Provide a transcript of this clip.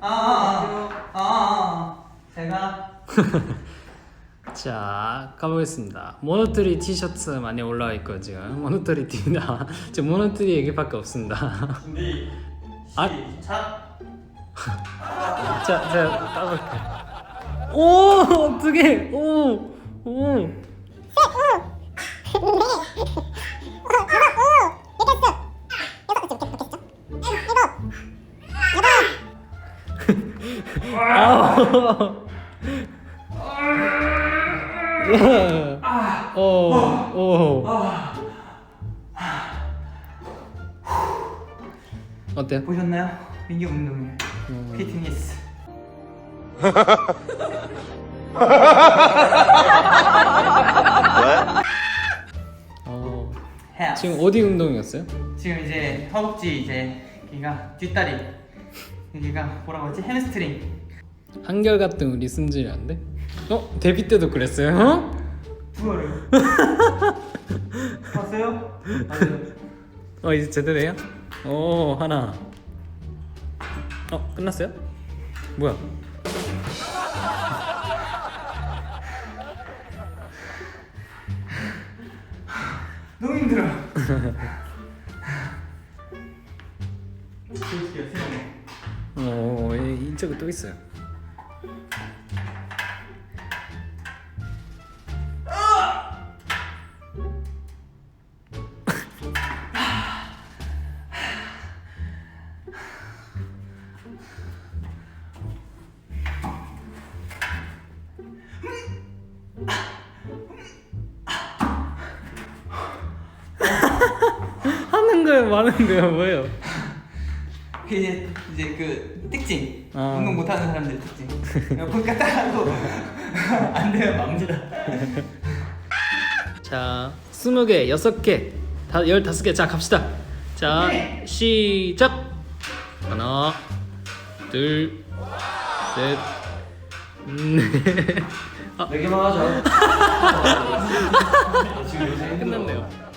아아아 아, 아, 아. 제가 자 가보겠습니다. 모노트리 티셔츠 많이 올라와 있고 지금 모노트리 띠입니다. 지금 모노트리 얘기밖에 없습니다. 준비 아. 시작 자, 제가 까볼게요. 오, 두 개. 오, 오. 아. 오, 오. 어때요? 보셨나요? 민규 운동회 피트니스 어, 지금 어디 운동이었어요? 지금 이제 허벅지 이제 여기가 뒷다리 여기가 뭐라고 하지 햄스트링 한결같은 우리 승진이한데? 어? 데뷔 때도 그랬어요? 어? 두어를 봤어요? 맞아요 어 이제 제대로 해요? 오 하나 어 끝났어요? 뭐야? 너무 힘들어 보여줄게요 세번 어 이- 이쪽에 또 있어요 하는 거예요 마는 거예요 뭐예요? 이제 이제 그 특징 아. 운동 못하는 사람들 특징 보니까 딱 하고 안 되면 맙니다 자, 스무 개, 여섯 개, 다 열다섯 개. 자, 갑시다. 자, 네. 시작. 하나, 둘, 셋, 넷. 네 개만 하자. 지금 요새 끝났네요.